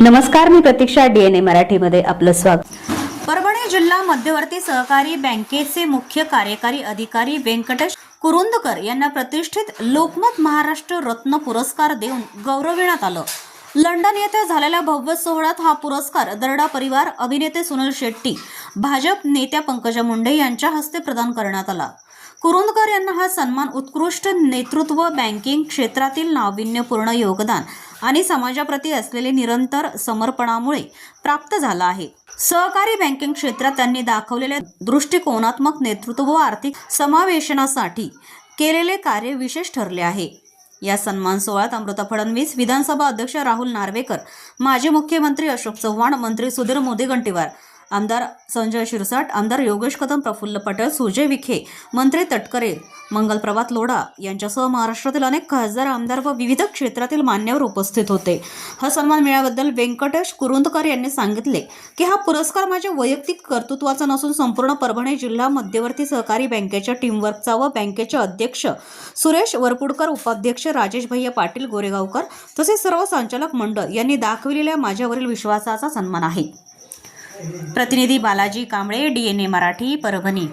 नमस्कार मी प्रतीक्षा डीएनए मराठीमध्ये आपलं स्वागत. परभणी जिल्हा मध्यवर्ती सहकारी बँकेचे मुख्य कार्यकारी अधिकारी व्यंकटेश कुरुंदकर यांना प्रतिष्ठित लोकमत महाराष्ट्र रत्न पुरस्कार देऊन गौरविण्यात आलं. लंडन येथे झालेल्या भव्य सोहळ्यात हा पुरस्कार दरडा परिवार अभिनेते सुनील शेट्टी भाजप नेत्या पंकजा मुंडे यांच्या हस्ते प्रदान करण्यात आला. कुरुंदकर यांना हा सन्मान उत्कृष्ट नेतृत्व बँकिंग क्षेत्रातील नाविन्यपूर्ण योगदान आणि समाजाप्रती असलेले निरंतर समर्पणामुळे प्राप्त झाला आहे. सहकारी बँकिंग क्षेत्रात त्यांनी दाखवलेल्या दृष्टिकोनात्मक नेतृत्व व आर्थिक समावेशनासाठी केलेले कार्य विशेष ठरले आहे. या सन्मान सोहळ्यात अमृता फडणवीस विधानसभा अध्यक्ष राहुल नार्वेकर माजी मुख्यमंत्री अशोक चव्हाण मंत्री सुधीर मुनगंटीवार आमदार संजय शिरसाट आमदार योगेश कदम प्रफुल्ल पटेल सुजय विखे मंत्री तटकरे मंगलप्रभात लोढा यांच्यासह महाराष्ट्रातील अनेक खासदार आमदार व विविध क्षेत्रातील मान्यवर उपस्थित होते. हा सन्मान मिळाल्याबद्दल व्यंकटेश कुरुंदकर यांनी सांगितले की हा पुरस्कार माझ्या वैयक्तिक कर्तृत्वाचा नसून संपूर्ण परभणी जिल्हा मध्यवर्ती सहकारी बँकेच्या टीमवर्कचा व बँकेचे अध्यक्ष सुरेश वरपुडकर उपाध्यक्ष राजेश भैया पाटील गोरेगावकर तसेच सर्व संचालक मंडळ यांनी दाखविलेल्या माझ्यावरील विश्वासाचा सन्मान आहे. प्रतिनिधी बालाजी कांबळे डीएनए मराठी परभणी.